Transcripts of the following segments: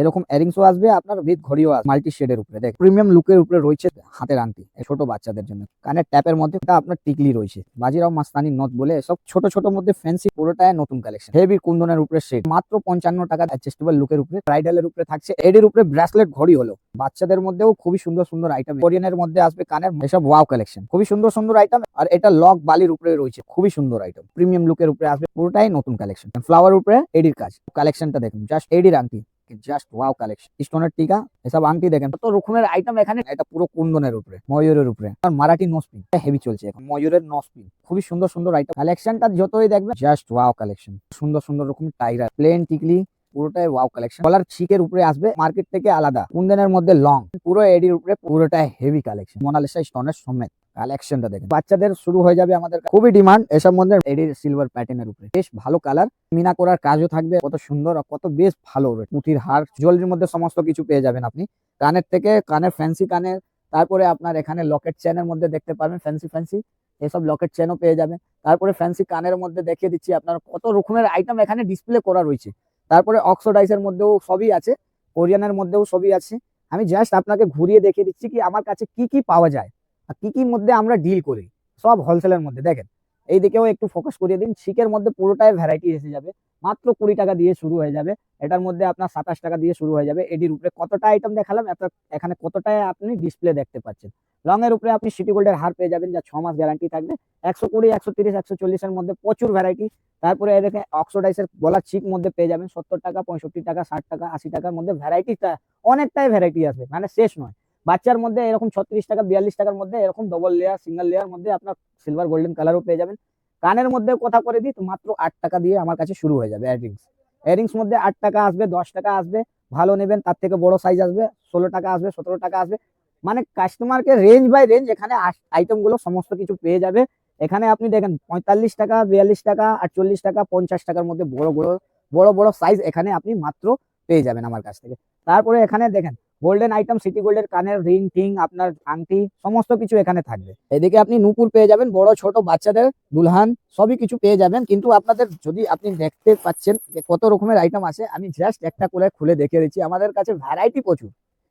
এরকম এরিংসও আসবে, আপনার উইথ ঘড়িও আসবে মাল্টি শেডের উপরে। দেখ প্রিমিয়াম লুকের উপরে রয়েছে হাতের আংটি ছোট বাচ্চাদের জন্য। কানের ট্যাপের মধ্যে আপনার টিকলি রয়েছে। বাজিরাও মাস্তানি নথ বলে সব ছোট ছোট মধ্যে ফ্যান্সি পুরোটাই নতুন কালেকশন হেভি কুন্দনের উপরে সেট মাত্র পঞ্চান্ন টাকা অ্যাডজাস্টেবল লুকের উপরে ব্রাইডালের উপরে থাকছে। এডির উপরে ব্রেসলেট ঘড়ি হলো। বাচ্চাদের মধ্যেও খুবই সুন্দর সুন্দর আইটেম কোরিয়ানের মধ্যে আসবে কানের এসব ওয়াও কালেকশন খুবই সুন্দর সুন্দর আইটেম আর এটা লক বালির উপরে রয়েছে। খুবই সুন্দর আইটেম প্রিমিয়াম লুকের উপরে আসবে পুরোটাই নতুন কালেকশন ফ্লাওয়ার উপরে এডির কাজ। কালেকশনটা দেখুন জাস্ট এডির আংটি। জাস্ট ওয়াও কালেকশন স্টোনের টিকা, এসব আংটি দেখেন। কত রকমের আইটেম এখানে। এটা পুরো কুন্দনের উপরে, ময়ূরের উপরে। আর মারাঠি নসপিন হেভি চলছে এখন। ময়ূরের নসপিন খুবই সুন্দর সুন্দর আইটেম কালেকশনটা যতই দেখবে জাস্ট ওয়াও কালেকশন সুন্দর সুন্দর রকম টাইরা প্লেন টিকলি, পুরোটাই ওয়াও কালেকশন কলার চিকের উপরে আসবে মার্কেট থেকে আলাদা। কুন্দনের মধ্যে লং পুরো এডির উপরে পুরোটাই হেভি কালেকশন মোনালিসা স্টোনের সমেত। কালেকশনটা দেখেন। বাচ্চাদের শুরু হয়ে যাবে আমাদের খুবই ডিমান্ড এসব মধ্যে। এডির সিলভার প্যাটার্নের উপরে। বেশ ভালো কালার। মিনা করার কাজও থাকবে। কত সুন্দর আর কত বেশ ভালো পুঁথির হার, জুয়েলারির মধ্যে সমস্ত কিছু পেয়ে যাবেন আপনি। কানের থেকে কানের ফ্যান্সি কানের, তারপরে আপনার এখানে লকেট চেনের মধ্যে দেখতে পারবেন ফ্যান্সি ফ্যান্সি এসব লকেট চেনও পেয়ে যাবেন। তারপরে ফ্যান্সি কানের মধ্যে দেখিয়ে দিচ্ছি আপনার কত রকমের আইটেম এখানে ডিসপ্লে করা রয়েছে। তারপরে অক্সোডাইসের মধ্যেও সবই আছে। কোরিয়ানের মধ্যেও সবই আছে। আমি জাস্ট আপনাকে ঘুরিয়ে দেখিয়ে দিচ্ছি কি আমার কাছে কি কি পাওয়া যায়। আর কি কি মধ্যে আমরা ডিল করি? সব হোলসেলের মধ্যে। দেখেন, এই দিকেও একটু ফোকাস করিয়ে দিন। শিকের মধ্যে পুরোটাই ভ্যারাইটি এসে যাবে। মাত্র কুড়ি টাকা দিয়ে শুরু হয়ে যাবে। এটার মধ্যে আপনার সাতাশ টাকা দিয়ে শুরু হয়ে যাবে। এটির উপরে কতটা আইটেম দেখালাম? এত, এখানে কতটাই আপনি ডিসপ্লে দেখতে পাচ্ছেন। রং এর উপরে আপনি সিটি গোল্ডের হার পেয়ে যাবেন, যা ছ মাস গ্যারান্টি থাকবে। একশো কুড়ি, একশো তিরিশ, একশো চল্লিশের মধ্যে প্রচুর ভ্যারাইটি তারপরে এদিকে অক্সোডাইসের গলার চিক মধ্যে পেয়ে যাবেন। সত্তর টাকা, পঁয়ষট্টি টাকা, ষাট টাকা, আশি টাকার মধ্যে ভ্যারাইটিটা অনেকটাই ভ্যারাইটি আছে মানে শেষ নয়। বাচ্চার মধ্যে এরকম ছত্রিশ টাকা, বিয়াল্লিশ টাকার মধ্যে এরকম ডবল লেয়ার সিঙ্গেল লেয়ার মধ্যে আপনার সিলভার গোল্ডেন কালারও পেয়ে যাবেন। কানের মধ্যে কথা করে দিই, তো মাত্র আট টাকা দিয়ে আমার কাছে শুরু হয়ে যাবে ইয়াররিংস ইয়াররিংস মধ্যে আট টাকা আসবে, দশ টাকা আসবে, ভালো নেবেন, তার থেকে বড় সাইজ আসবে, ষোলো টাকা আসবে, সতেরো টাকা আসবে। মানে কাস্টমারকে রেঞ্জ বাই রেঞ্জ এখানে আইটেমগুলো সমস্ত কিছু পেয়ে যাবে। এখানে আপনি দেখেন, পঁয়তাল্লিশ টাকা, বিয়াল্লিশ টাকা, আটচল্লিশ টাকা, পঞ্চাশ টাকার মধ্যে বড় বড় বড় বড় সাইজ এখানে আপনি মাত্র পেয়ে যাবেন আমার কাছ থেকে। তারপরে এখানে দেখেন গোল্ডেন আইটেম সিটি গোল্ডের কানের রিং টিং আপনার আংটি, সমস্ত কিছু এখানে থাকবে। এদিকে আপনি নুপুর পেয়ে যাবেন, বড়, ছোট বাচ্চাদের দুলহান, সবই কিছু পেয়ে যাবেন। কিন্তু আপনাদের যদি আপনি দেখতে পাচ্ছেন কত রকমের আইটেম আছে, আমি জাস্ট একটা করে খুলে দেখে দিচ্ছি। আমাদের কাছে ভ্যারাইটি প্রচুর,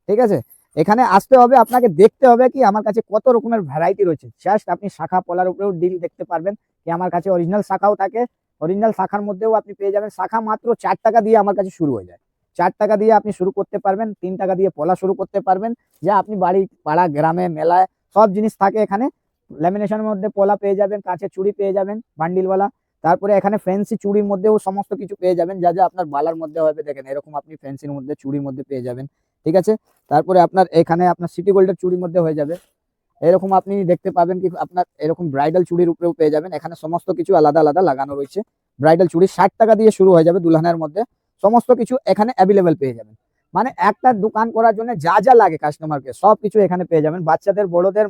ঠিক আছে? এখানে আসতে হবে, আপনাকে দেখতে হবে কি আমার কাছে কত রকমের ভ্যারাইটি রয়েছে। জাস্ট আপনি শাখা পলার উপরেও ডিল দেখতে পারবেন কি আমার কাছে অরিজিনাল শাখাও থাকে। অরিজিনাল শাখার মধ্যেও আপনি পেয়ে যাবেন। শাখা মাত্র চার টাকা দিয়ে আমার কাছে শুরু হয়ে যায়। চার টাকা দিয়ে আপনি শুরু করতে পারবেন, তিন টাকা দিয়ে পলা শুরু করতে পারবেন। যা আপনি বাড়ি, পাড়া, গ্রামে, মেলায় সব জিনিস থাকে এখানে। ল্যামিনেশনের মধ্যে পলা পেয়ে যাবেন, কাঁচের চুড়ি পেয়ে যাবেন বান্ডিলওয়ালা তারপরে এখানে ফ্যান্সি চুড়ির মধ্যেও সমস্ত কিছু পেয়ে যাবেন। যা যা আপনার বালার মধ্যে হবে, দেখেন এরকম আপনি ফ্যান্সির মধ্যে চুড়ির মধ্যে পেয়ে যাবেন। ঠিক আছে? তারপরে আপনার এখানে আপনার সিটি গোল্ডের চুড়ির মধ্যে হয়ে যাবে। এরকম আপনি দেখতে পাবেন কি আপনার এরকম ব্রাইডাল চুড়ির উপরেও পেয়ে যাবেন। এখানে সমস্ত কিছু আলাদা আলাদা লাগানো রয়েছে। ব্রাইডাল চুড়ি ষাট টাকা দিয়ে শুরু হয়ে যাবে দুলহানের মধ্যে। সমস্ত কিছু এখানে অ্যাভেলেবেল পেয়ে যাবেন। মানে একটা দোকান করার জন্য যা যা লাগে কাস্টমারকে সব কিছু এখানে পেয়ে যাবেন। বাচ্চাদের, বড়দের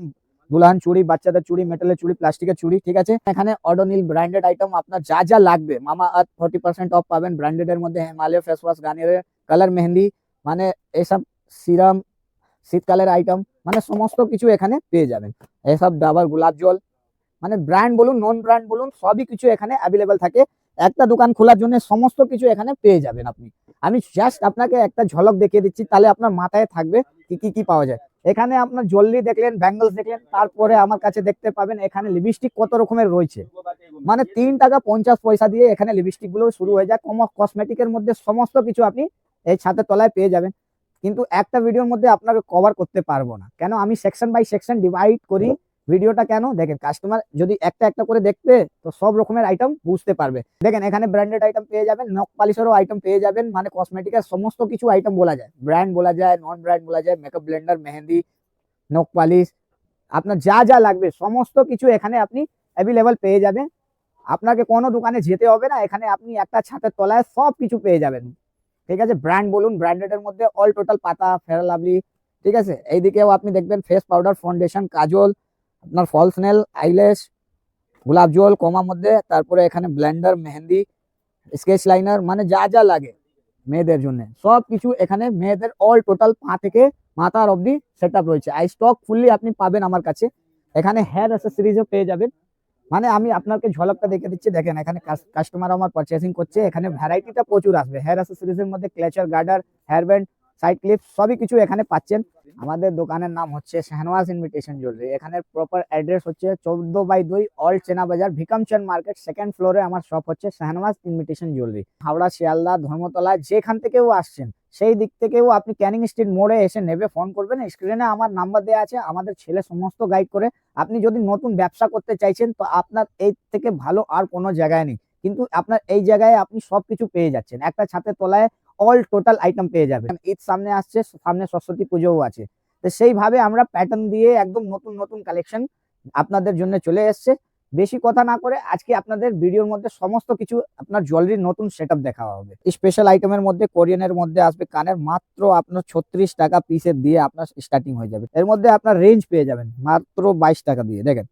দুলহান চুড়ি, বাচ্চাদের চুড়ি মেটালের চুড়ি প্লাস্টিকের চুড়ি, ঠিক আছে? এখানে অডোনিল ব্র্যান্ডেড আইটেম আপনার যা যা লাগবে, Mamaearth forty percent off পাবেন। ব্র্যান্ডেড এর মধ্যে হিমালয় ফেস ওয়াশ গানের কালার মেহেন্দি মানে এসব সিরাম শীতকালের আইটেম মানে সমস্ত কিছু এখানে পেয়ে যাবেন। এসব ডাবার গোলাপ জল মানে ব্র্যান্ড বলুন নন ব্র্যান্ড বলুন, সবই কিছু এখানে অ্যাভেলেবেল থাকে। একটা দোকান খোলার জন্য সমস্ত কিছু এখানে পেয়ে যাবেন আপনি। আমি জাস্ট আপনাকে একটা ঝলক দেখিয়ে দিচ্ছি, তাহলে আপনার মাথায় থাকবে কি কি কি পাওয়া যায়। এখানে আপনার জল্লি দেখলেন ব্যাঙ্গলস দেখলেন, তারপরে আমার কাছে দেখতে পাবেন এখানে লিপস্টিক কত রকমের রয়েছে। মানে তিন টাকা পঞ্চাশ পয়সা দিয়ে এখানে লিপস্টিকগুলো শুরু হয়ে যায়। কসমেটিকের মধ্যে সমস্ত কিছু আপনি এই ছাদের তলায় পেয়ে যাবেন। কিন্তু একটা ভিডিওর মধ্যে আপনাকে কভার করতে পারব না। কেন? আমি সেকশন বাই সেকশন ডিভাইড করি। ভিডিওটা কেন? দেখেন কাস্টমার যদি একটা একটা করে দেখবে, তো সব রকমের আইটেম বুঝতে পারবে। দেখেন, এখানে ব্র্যান্ডেড আইটেম পেয়ে যাবেন, নখ পালিশেরও আইটেম পেয়ে যাবেন মানে কসমেটিকের সমস্ত কিছু আইটেম বলা যায়। ব্র্যান্ড বলা যায় নন ব্র্যান্ড বলা যায় মেকআপ ব্লেন্ডার মেহেন্দি, নখ পালিশ, আপনার যা যা লাগবে, সমস্ত কিছু এখানে আপনি অ্যাভেলেবেল পেয়ে যাবেন। আপনাকে কোনো দোকানে যেতে হবে না, এখানে আপনি একটা ছাতের তলায় সব কিছু পেয়ে যাবেন। ঠিক আছে? ব্র্যান্ড বলুন ব্র্যান্ডেড এর মধ্যে অল টোটাল পাতা ফেয়ার লাভলি ঠিক আছে? এইদিকেও আপনি দেখবেন ফেস পাউডার ফাউন্ডেশন কাজল আপনার ফলস নেল আইলেস গোলাপ জল কমার মধ্যে, তারপরে এখানে ব্লেন্ডার, মেহেন্দি, স্কেচ লাইনার মানে যা যা লাগে মেয়েদের জন্য। সব কিছু এখানে মেয়েদের অল টোটাল পা থেকে মাথার অবধি সেট আপ রয়েছে। আই স্টক ফুললি আপনি পাবেন আমার কাছে। এখানে হেয়ার অ্যাসেসরিজও পেয়ে যাবেন। মানে আমি আপনাকে ঝলকটা দেখে দিচ্ছি। দেখেন, এখানে কাস্টমার আমার পারচেসিং করছে। এখানে ভ্যারাইটিটা প্রচুর আসবে। হেয়ার অ্যাসেসরিজের মধ্যে clutcher garter hair band side clip সবই কিছু এখানে পাচ্ছেন। আমাদের দোকানের নাম হচ্ছে শাহনওয়াজ ইনভিটেশন জুয়েলারি এখানে প্রপার অ্যাড্রেস হচ্ছে চৌদ্দ বাই দুই অল্ড চেনা বাজার ভিকামচন্দ মার্কেট সেকেন্ড ফ্লোরে আমার শপ হচ্ছে শাহনওয়াজ ইনভিটেশন জুয়েলারি হাওড়া, শিয়ালদা, ধর্মতলা, যেখান থেকেও আসছেন, সেই দিক থেকেও আপনি ক্যানিং স্ট্রিট মোড়ে এসে নেবে ফোন করবেন। স্ক্রিনে আমার নাম্বার দেওয়া আছে, আমাদের ছেলে সমস্ত গাইড করে। আপনি যদি নতুন ব্যবসা করতে চাইছেন, তো আপনার এই থেকে ভালো আর কোনো জায়গায় নেই। কিন্তু আপনার এই জায়গায় আপনি সবকিছু পেয়ে যাচ্ছেন। একটা ছাতের তলায় অল টোটাল আইটেম পেয়ে যাবেন ঈদ সামনে আসছে, সামনে সরস্বতী পুজোও আছে। তো সেইভাবে আমরা প্যাটার্ন দিয়ে একদম নতুন নতুন কালেকশন আপনাদের জন্য চলে এসছে। বেশি কথা না করে আজকে আপনাদের ভিডিওর মধ্যে সমস্ত কিছু আপনার জুয়েলারির নতুন সেট দেখা হবে। স্পেশাল আইটেমের মধ্যে কোরিয়ানের মধ্যে আসবে। কানের মাত্র আপনার ছত্রিশ টাকা পিসের দিয়ে আপনার স্টার্টিং হয়ে যাবে। এর মধ্যে আপনার রেঞ্জ পেয়ে যাবেন মাত্র বাইশ টাকা দিয়ে। দেখেন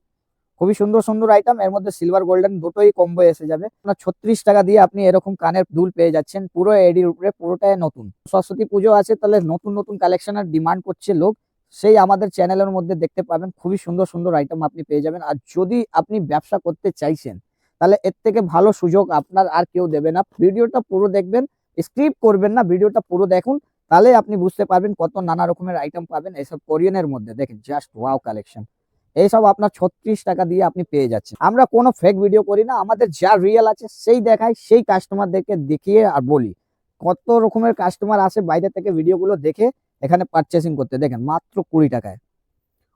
খুবই সুন্দর সুন্দর আইটেম এর মধ্যে সিলভার গোল্ডেন দুটোই কম্বো এসে যাবে। আপনার ছত্রিশ টাকা দিয়ে আপনি এরকম কানের দুল পেয়ে যাচ্ছেন। পুরো এডির উপরে পুরোটাই নতুন। সরস্বতী পুজো আছে, তাহলে নতুন নতুন কালেকশনের ডিমান্ড করছে লোক। সেই আমাদের চ্যানেলের মধ্যে দেখতে পাবেন। খুবই সুন্দর সুন্দর আইটেম আপনি পেয়ে যাবেন। আর যদি আপনি ব্যবসা করতে চাইছেন, তাহলে এর থেকে ভালো সুযোগ আপনার আর কেউ দেবে না। ভিডিওটা পুরো দেখবেন স্কিপ করবেন না। ভিডিওটা পুরো দেখুন, তাহলে আপনি বুঝতে পারবেন কত নানা রকমের আইটেম পাবেন এইসব কোরিয়ানের মধ্যে। দেখেন জাস্ট ওয়াও কালেকশন এইসব আপনার ছত্রিশ টাকা দিয়ে আপনি পেয়ে যাচ্ছেন। আমরা কোনো ফেক ভিডিও করি না, আমাদের যা রিয়েল আছে সেই দেখাই, সেই কাস্টমারদেরকে দেখিয়ে আর বলি। কত রকমের কাস্টমার আসে বাইরে থেকে ভিডিওগুলো দেখে এখানে পারচেসিং করতে। দেখেন, মাত্র কুড়ি টাকায়।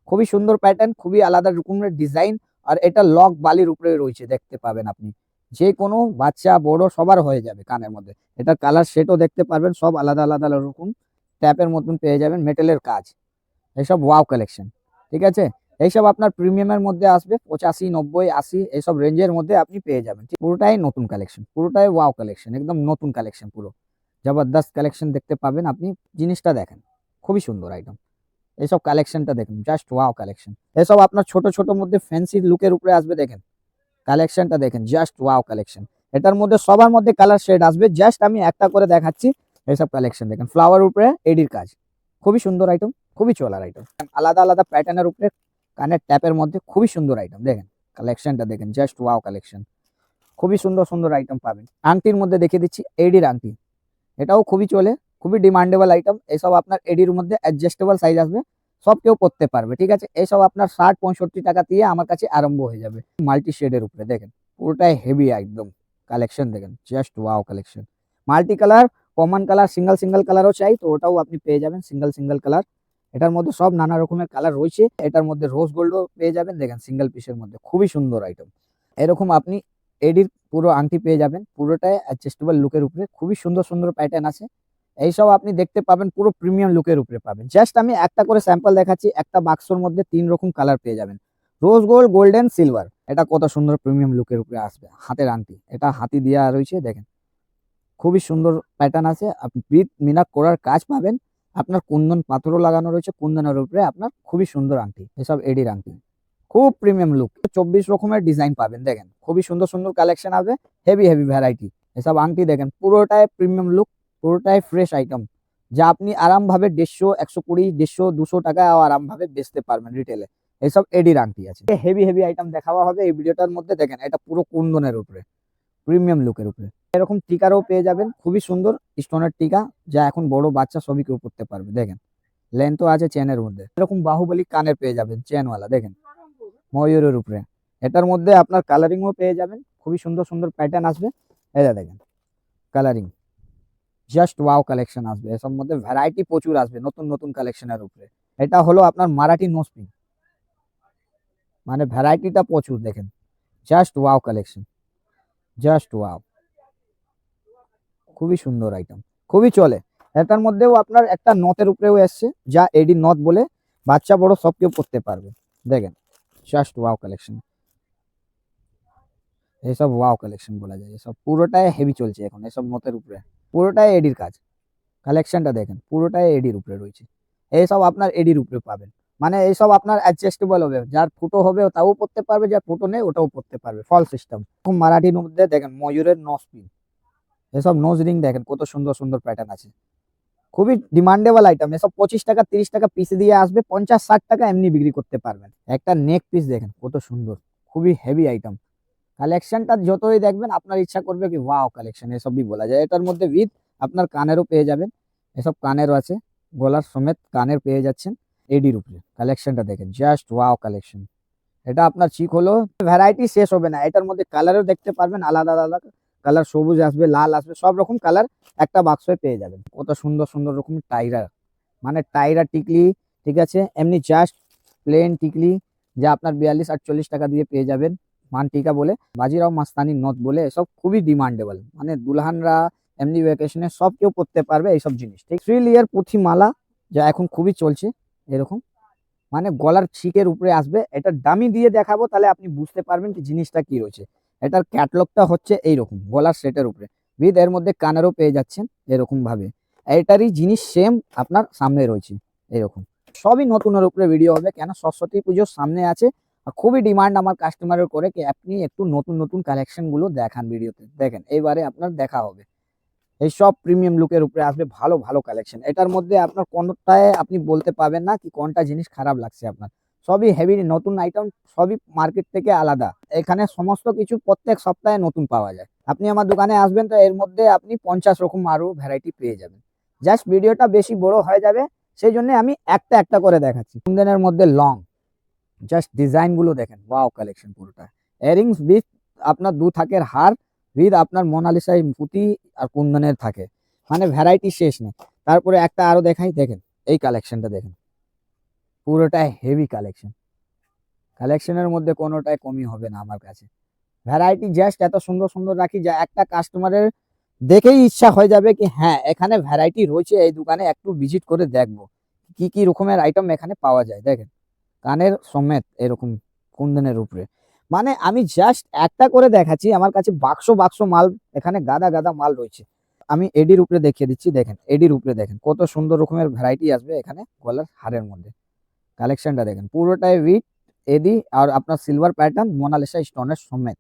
খুবই সুন্দর প্যাটার্ন খুবই আলাদা রকমের ডিজাইন আর এটা লক বালির উপরে রয়েছে, দেখতে পাবেন আপনি। যে কোনো বাচ্চা, বড়, সবার হয়ে যাবে কানের মধ্যে। এটা কালার সেটও দেখতে পারবেন, সব আলাদা আলাদা রকম। ট্যাপের মতন পেয়ে যাবেন মেটেলের কাজ। এইসব ওয়াও কালেকশন ঠিক আছে? এইসব আপনার প্রিমিয়ামের মধ্যে আসবে, পঁচাশি, নব্বই, আশি, এইসব রেঞ্জের মধ্যে আপনি পেয়ে যাবেন। পুরোটাই নতুন কালেকশন পুরোটাই ওয়াও কালেকশন একদম নতুন কালেকশন পুরো। জবরদস্ত কালেকশন দেখতে পাবেন আপনি, জিনিসটা দেখেন, খুবই সুন্দর আইটেম এইসব কালেকশনটা দেখুন জাস্ট ওয়াও কালেকশন এসব আপনার ছোট ছোট মধ্যে ফ্যান্সি লুকের উপরে আসবে, দেখেন। কালেকশনটা দেখেন জাস্ট ওয়াও কালেকশন এটার মধ্যে সবার মধ্যে কালার শেড আসবে জাস্ট আমি একটা করে দেখাচ্ছি, এইসব কালেকশন দেখেন। ফ্লাওয়ার উপরে এডির কাজ, খুবই সুন্দর আইটেম খুবই চলার আইটেম আলাদা আলাদা প্যাটার্নের উপরে কানের ট্যাপের মধ্যে খুবই সুন্দর আইটেম দেখেন কালেকশনটা দেখেন জাস্ট ওয়াও কালেকশন খুবই সুন্দর সুন্দর আইটেম পাবেন। আংটির মধ্যে দেখিয়ে দিচ্ছি এডির আংটি। এটাও খুবই চলে, খুবই ডিমান্ডেবল আইটেম এসব আপনার এডির মধ্যে অ্যাডজাস্টেবল সাইজ আসবে, সব কেউ পরতে পারবে, ঠিক আছে? এইসব আপনার ষাট, পঁয়ষট্টি টাকা দিয়ে আমার কাছে আরম্ভ হয়ে যাবে। মাল্টি শেডের উপরে, দেখেন, পুরোটাই হেভি একদম কালেকশন দেখেন just wow collection multi colour common colour single single কালারও চাই, তো ওটাও আপনি পেয়ে যাবেন সিঙ্গেল সিঙ্গেল কালার এটার মধ্যে সব নানা রকমের কালার রয়েছে। এটার মধ্যে রোজ গোল্ডও পেয়ে যাবেন। দেখেন সিঙ্গেল পিসের মধ্যে। খুবই সুন্দর আইটেম এরকম আপনি এডির পুরো আংটি পেয়ে যাবেন। পুরোটাই অ্যাডজাস্টেবল লুকের উপরে। খুবই সুন্দর সুন্দর প্যাটার্ন আছে। এইসব আপনি দেখতে পাবেন, পুরো প্রিমিয়াম লুকের উপরে পাবেন। জাস্ট আমি একটা করে স্যাম্পল দেখাচ্ছি। একটা বাক্সর মধ্যে তিন রকম কালার পেয়ে যাবেন। রোজ গোল্ড গোল্ডেন সিলভার এটা কত সুন্দর প্রিমিয়াম লুকের উপরে আসবে। হাতের আংটি। এটা হাতি দেওয়া রয়েছে, দেখেন। খুবই সুন্দর প্যাটার্ন আছে। আপনি বিট মিনাক করার কাজ পাবেন। আপনার কুন্দন পাথরও লাগানো রয়েছে, কুন্দনের উপরে আপনার খুবই সুন্দর আংটি, এসব এডির আংটি। খুব প্রিমিয়াম লুক চব্বিশ রকমের ডিজাইন পাবেন, দেখেন, খুবই সুন্দর সুন্দর কালেকশন হবে হেভি হেভি ভ্যারাইটি এসব আংটি দেখেন, পুরোটাই প্রিমিয়াম লুক পুরোটাই ফ্রেশ আইটেম যা আপনি আরামভাবে দেড়শো, একশো কুড়ি, দেড়শো, দুশো টাকা আরামভাবে বেচতে পারবেন রিটেলে এসব এডির আংটি আছে। হেভি হেভি আইটেম দেখাওয়া হবে এই ভিডিওটার মধ্যে, দেখেন, এটা পুরো কুন্দনের উপরে প্রিমিয়াম লুকের উপরে। এরকম টিকারও পেয়ে যাবেন। খুবই সুন্দর স্টোনের টিকা, যা এখন বড় বাচ্চা সবই কেউ পড়তে পারবে, দেখেন। লেন্থও আছে চেনের মধ্যে। এরকম বাহুবলী কানের পেয়ে যাবেন চেনওয়ালা দেখেন। ময়ূরের উপরে। এটার মধ্যে আপনার কালারিংও পেয়ে যাবেন, খুবই সুন্দর সুন্দর প্যাটার্ন আসবে। এটা দেখেন কালারিং জাস্ট ওয়াও কালেকশন আসবে, এসব মধ্যে ভ্যারাইটি প্রচুর আসবে, নতুন নতুন কালেকশনের উপরে। এটা হলো আপনার মারাঠি নোসপিন মানে ভ্যারাইটিটা প্রচুর, দেখেন। Just wow collection just wow খুবই সুন্দর আইটেম খুবই চলে। এটার মধ্যেও আপনার একটা নথের উপরেও এসছে, যা এডি নথ বলে বাচ্চা বড় সব কেউ পড়তে পারবে। দেখেন জাস্ট ওয়াও কালেকশন এইসব ওয়াও কালেকশন বলা যায়। এসব পুরোটাই হেভি চলছে এখন, এসব নথের উপরে। পুরোটাই এডির কাজ। কালেকশনটা দেখেন, পুরোটাই এডির উপরে রয়েছে। এইসব আপনার এডির উপরে পাবেন। মানে এইসব আপনার অ্যাডজাস্টেবল হবে। যার ফুটো হবে তাও পড়তে পারবে, যার ফুটো নেই ওটাও পড়তে পারবে। ফল সিস্টেম খুব মারাঠির মধ্যে দেখেন, ময়ূরের নস পিন এসব নোজ রিং দেখেন, কত সুন্দর সুন্দর প্যাটার্ন আছে। খুবই ডিমান্ডেবল আইটেম এসব পঁচিশ টাকা, তিরিশ টাকা পিস দিয়ে আসবে, পঞ্চাশ, ষাট টাকা এমনি বিক্রি করতে পারবেন। একটা নেক পিস দেখেন, কত সুন্দর, খুবই হেভি আইটেম কালেকশনটা যতই দেখবেন, আপনার ইচ্ছা করবে কি ওয়াও কালেকশন এসবই বলা যায়। এটার মধ্যে উইথ আপনার কানেরও পেয়ে যাবেন। এসব কানেরও আছে, গলার সমেত কানের পেয়ে যাচ্ছেন এডির উপরে। কালেকশনটা দেখেন জাস্ট ওয়াও কালেকশন এটা আপনার চিক হলো ভ্যারাইটি শেষ হবে না। এটার মধ্যে কালারও দেখতে পারবেন, আলাদা আলাদা। কালার সবুজ আসবে, লাল আসবে, সব রকম কালার একটা বাক্সে পেয়ে যাবেন। কত সুন্দর সুন্দর রকম টাইরা মানে টাইরা টিকলি, ঠিক আছে? এমনি জাস্ট প্লেন টিকলি যা আপনার বিয়াল্লিশ, আটচল্লিশ টাকা দিয়ে পেয়ে যাবেন। মান টিকা বলে, বাজিরাও মাস্তানি, নথ বলে, এসব খুবই ডিমান্ডেবল মানে দুলহানরা এমনি ভ্যাকেশনে সব কেউ পড়তে পারবে এইসব জিনিস, ঠিক? থ্রি লেয়ার পুঁথি মালা যা এখন খুবই চলছে, এরকম। মানে গলার ছিকের উপরে আসবে, এটা দামি দিয়ে দেখাবো, তাহলে আপনি বুঝতে পারবেন কি জিনিসটা কি রয়েছে। এটার ক্যাটলগটা হচ্ছে এইরকম, গলার সেটের উপরে। উইথ এর মধ্যে কানেরও পেয়ে যাচ্ছেন এরকম ভাবে এটারই জিনিস সেম আপনার সামনে রয়েছে এরকম সবই নতুনের উপরে ভিডিও হবে কেন সরস্বতী পুজোর সামনে আছে। খুবই ডিমান্ড আমার কাস্টমারের করে কি আপনি একটু নতুন নতুন কালেকশনগুলো দেখান ভিডিওতে দেখেন এইবারে আপনার দেখা হবে। এই সব প্রিমিয়াম লুকের উপরে আসবে ভালো ভালো কালেকশন এটার মধ্যে আপনার কোনটায় আপনি বলতে পাবেন না কি কোনটা জিনিস খারাপ লাগছে আপনার। সবই হেভি নতুন আইটেম সবই মার্কেট থেকে আলাদা। এখানে সমস্ত কিছু প্রত্যেক সপ্তাহে নতুন পাওয়া যায়। আপনি আমার দোকানে আসবেন তো এর মধ্যে আপনি পঞ্চাশ রকম আরও ভ্যারাইটি পেয়ে যাবেন। জাস্ট ভিডিওটা বেশি বড় হয়ে যাবে, সেই জন্য আমি একটা একটা করে দেখাচ্ছি। কুন্দনের মধ্যে লং জাস্ট ডিজাইনগুলো দেখেন। ওয়াও কালেকশন পুরোটা। ইয়ারিংস উইথ আপনার দু থাকের হার উইথ আপনার মোনালিসাই পুঁতি আর কুন্দনের থাকে। মানে ভ্যারাইটি শেষ নেই। তারপরে একটা আরও দেখাই, দেখেন। এই কালেকশনটা দেখেন। পুরোটাই হেভি কালেকশন কালেকশনের মধ্যে কোনোটাই কমি হবে না আমার কাছে। ভ্যারাইটি জাস্ট এত সুন্দর সুন্দর রাখি যা একটা কাস্টমারের দেখেই ইচ্ছা হয়ে যাবে কি হ্যাঁ এখানে ভ্যারাইটি রয়েছে এই দোকানে, একটু ভিজিট করে দেখব। কি কি রকমের আইটেম এখানে পাওয়া যায়, দেখেন। কানের সমেত এরকম কুন্দনের উপরে। মানে আমি জাস্ট একটা করে দেখাচ্ছি, আমার কাছে বাক্স বাক্স মাল, এখানে গাদা গাদা মাল রয়েছে। আমি এডির উপরে দেখিয়ে দিচ্ছি, দেখেন, এডির উপরে দেখেন, কত সুন্দর রকমের ভ্যারাইটি আসবে এখানে গলার হারের মধ্যে। কালেকশনটা দেখেন। পুরোটাই উইথ এডি আর আপনার সিলভার প্যাটার্ন মোনালিসা স্টোনের সমেত।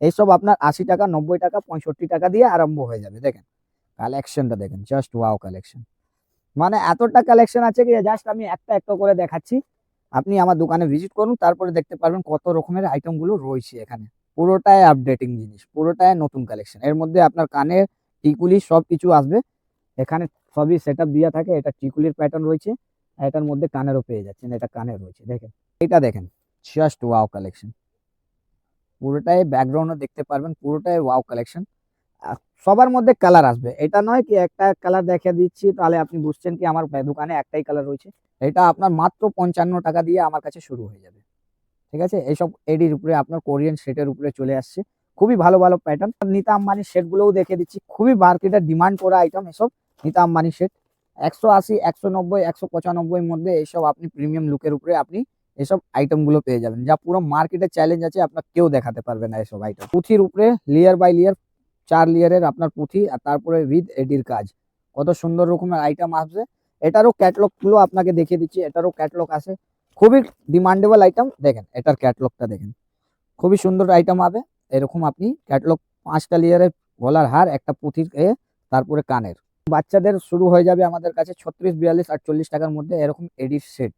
এইসব আপনার আশি টাকা, নব্বই টাকা, পঁয়ষট্টি টাকা দিয়ে আরম্ভ হয়ে যাবে, দেখেন। কালেকশনটা দেখেন জাস্ট ওয়াও কালেকশন মানে এতটা কালেকশন আছে কি জাস্ট আমি একটা একটা করে দেখাচ্ছি। আপনি আমার দোকানে ভিজিট করুন, তারপরে দেখতে পারবেন কত রকমের আইটেমগুলো রয়েছে এখানে। পুরোটাই আপডেটিং জিনিস, পুরোটাই নতুন কালেকশন এর মধ্যে আপনার কানের টিকুলি সব কিছু আসবে। এখানে সবই সেট আপ দেওয়া থাকে, এটা টিকুলির প্যাটার্ন রয়েছে। এটার মধ্যে কানেরও পেয়ে যাচ্ছেন, এটা কানের রয়েছে, দেখেন। এটা দেখেন জাস্ট ওয়াও কালেকশন পুরোটাই ব্যাকগ্রাউন্ডও দেখতে পারবেন, পুরোটাই ওয়াও কালেকশন সবার মধ্যে কালার আসবে। এটা নয় কি একটা কালার দেখে দিচ্ছি, তাহলে আপনি বুঝছেন কি আমার দোকানে একটাই কালার রয়েছে। এটা আপনার মাত্র পঞ্চান্ন টাকা দিয়ে আমার কাছে শুরু হয়ে যাবে। ঠিক আছে? এইসব এডির উপরে, আপনার কোরিয়ান সেটের উপরে চলে আসছে। খুবই ভালো ভালো প্যাটার্ন নিতা আম্বানি সেটগুলোও দেখে দিচ্ছি। খুবই মার্কেটের ডিমান্ড করা আইটেম এসব নিতা আম্বানি সেট একশো আশি, একশো নব্বই, একশো পঁচানব্বই মধ্যে এইসব আপনি প্রিমিয়াম লুকের উপরে আপনি এসব আইটেমগুলো পেয়ে যাবেন। যা পুরো মার্কেটে চ্যালেঞ্জ আছে, আপনার কেউ দেখাতে পারবে না এসব আইটেম পুঁথির উপরে লেয়ার বাই লেয়ার চার লেয়ারের আপনার পুঁথি আর তারপরে উইথ এডির কাজ। কত সুন্দর রকমের আইটেম আসবে। এটারও ক্যাটলগগুলো আপনাকে দেখিয়ে দিচ্ছি, এটারও ক্যাটলগ আছে। খুবই ডিমান্ডেবল আইটেম দেখেন, এটার ক্যাটলগটা দেখেন। খুবই সুন্দর আইটেম হবে। এরকম আপনি ক্যাটলগ পাঁচটা লেয়ারের গলার হার, একটা পুঁথির তারপরে কানের। বাচ্চাদের শুরু হয়ে যাবে আমাদের কাছে ছত্রিশ, বিয়াল্লিশ, আটচল্লিশ টাকার মধ্যে এরকম এডির সেট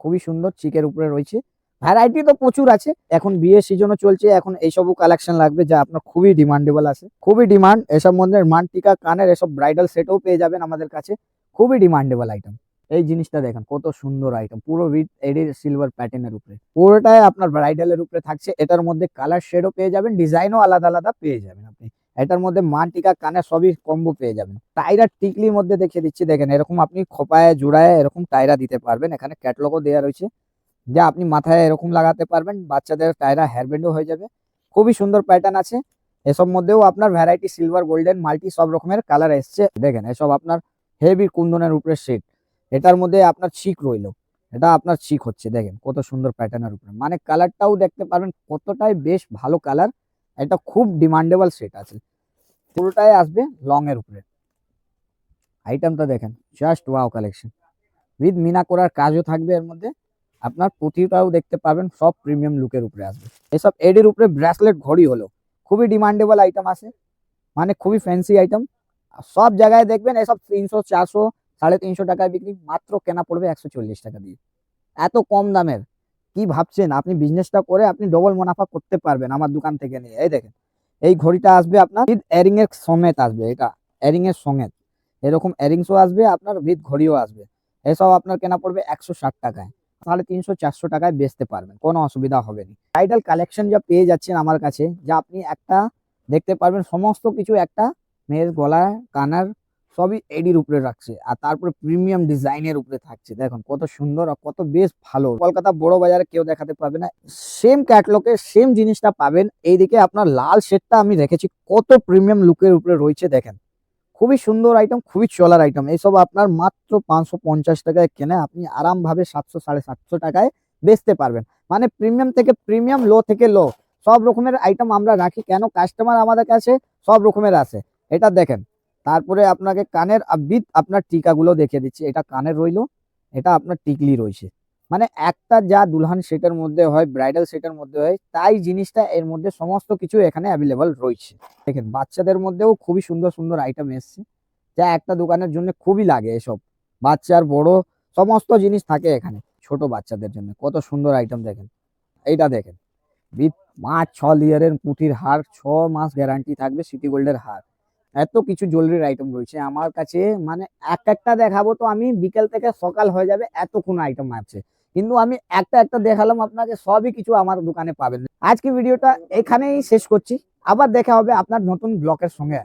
খুবই সুন্দর, চিকের উপরে রয়েছে। ভ্যারাইটি তো প্রচুর আছে। এখন বিয়ের সিজনও চলছে। এখন এইসবও কালেকশন লাগবে যা আপনার খুবই ডিমান্ডেবল আছে। খুবই ডিমান্ড এসব মধ্যে মানটিকা, কানের এসব ব্রাইডাল সেটও পেয়ে যাবেন আমাদের কাছে। খুবই ডিমান্ডেবল আইটেম এই জিনিসটা দেখেন, কত সুন্দর আইটেম পুরো উইথ এডির সিলভার প্যাটার্নের উপরে। পুরোটাই আপনার ব্রাইডালের উপরে থাকছে। এটার মধ্যে কালার শেডও পেয়ে যাবেন ডিজাইনও আলাদা আলাদা পেয়ে যাবেন আপনি। এটার মধ্যে মান টিকা কানে সবই কম্বো পেয়ে যাবেন। টাইরা টিকলির মধ্যে দেখিয়ে দিচ্ছি, দেখেন এরকম আপনি খোপায়, জোড়ায় এরকম টাইরা দিতে পারবেন। এখানে ক্যাটলগও দেওয়া রয়েছে। যা আপনি মাথায় এরকম লাগাতে পারবেন, বাচ্চাদের টায়রা হেয়ারব্যান্ডও হয়ে যাবে। খুবই সুন্দর প্যাটার্ন আছে। এসব মধ্যেও আপনার ভ্যারাইটি সিলভার গোল্ডেন মাল্টি সব রকমের কালার এসছে। দেখেন, এসব আপনার হেভি কুন্দনের উপরে সেট এটার মধ্যে আপনার চিক রইল। এটা আপনার চিক হচ্ছে, দেখেন কত সুন্দর প্যাটার্নের উপরে। মানে কালারটাও দেখতে পারবেন, কতটাই বেশ ভালো কালার এটা খুব ডিমান্ডেবল সেট আছে। পুরোটাই আসবে লং এর উপরে। আইটেমটা দেখেন জাস্ট ওয়াও কালেকশন উইথ মিনা করার কাজও থাকবে এর মধ্যে। আপনার পুঁথিটাও দেখতে পাবেন, সব প্রিমিয়াম লুকের উপরে আসবে। এসব এডির উপরে ব্রেসলেট ঘড়ি হলো। খুবই ডিমান্ডেবল আইটেম আছে। মানে খুবই ফ্যান্সি আইটেম সব জায়গায় দেখবেন এসব তিনশো, চারশো, সাড়ে তিনশো টাকায় বিক্রি। মাত্র কেনা পড়বে একশো চল্লিশ টাকা দিয়ে। এত কম দামের। কি ভাবছেন? আপনি বিজনেসটা করে আপনি ডবল মুনাফা করতে পারবেন আমার দোকান থেকে নিয়ে। এই দেখেন, এই ঘড়িটা আসবে আপনার উইথ এরিং এর সমেত আসবে, এটা এরিং এর সমেত। এরকম এরিংসও আসবে, আপনার উইথ ঘড়িও আসবে। এসব আপনার কেনা পড়বে একশো ষাট টাকায়। তাহলে তিনশো, চারশো টাকায় বেচতে পারবেন, কোনো অসুবিধা হবে না। টাইটাল কালেকশন যা পেয়ে যাচ্ছেন আমার কাছে, যা আপনি একটা দেখতে পারবেন, সমস্ত কিছু একটা মেয়ের গলায় কানার সবই এডির উপরে রাখছে। আর তারপরে প্রিমিয়াম ডিজাইনের উপরে থাকছে। দেখুন, কত সুন্দর আর কত বেশ ভালো। কলকাতা বড় বাজারে কেউ দেখাতে পারবে না। সেম ক্যাটলকে সেম জিনিসটা পাবেন। এইদিকে আপনার লাল শেডটা আমি রেখেছি কত প্রিমিয়াম লুকের উপরে রয়েছে, দেখেন। খুবই সুন্দর আইটেম খুবই চলার আইটেম এইসব আপনার মাত্র পাঁচশো পঞ্চাশ টাকায় কেনে আপনি আরামভাবে সাতশো, সাড়ে সাতশো টাকায় বেচতে পারবেন। মানে প্রিমিয়াম থেকে প্রিমিয়াম লো থেকে লো সব রকমের আইটেম আমরা রাখি। কেন? কাস্টমার আমাদের কাছে সব রকমের আছে। এটা দেখেন তারপরে আপনাকে কানের বিদ আপনার টিকাগুলো দেখিয়ে দিচ্ছি। এটা কানের রইল, এটা আপনার টিকলি রয়েছে মানে একটা যা দুলহান সেটের মধ্যে হয়, ব্রাইডাল সেটের মধ্যে হয়, তাই জিনিসটা এর মধ্যে সমস্ত কিছু এখানে অ্যাভেলেবল রয়েছে দেখেন, বাচ্চাদের মধ্যেও খুবই সুন্দর সুন্দর আইটেম এসছে। যা একটা দোকানের জন্য খুবই লাগে এসব। বাচ্চার, বড়, সমস্ত জিনিস থাকে এখানে, ছোট বাচ্চাদের জন্য। কত সুন্দর আইটেম দেখেন। এইটা দেখেন। বিথ পাঁচ, ছ লিয়ারের পুঁথির হার, ছ মাস গ্যারান্টি থাকবে সিটি গোল্ডের হার। এত কিছু জুয়েলারির আইটেম রয়েছে আমার কাছে। মানে এক একটা দেখাবো তো আমি, বিকেল থেকে সকাল হয়ে যাবে এত এতক্ষণ আইটেম আছে। কিন্তু আমি একটা একটা দেখালাম, আপনাকে সবই কিছু আমার দোকানে পাবেন। আজকে ভিডিওটা এখানেই শেষ করছি। আবার দেখা হবে আপনার নতুন ব্লকের সঙ্গে।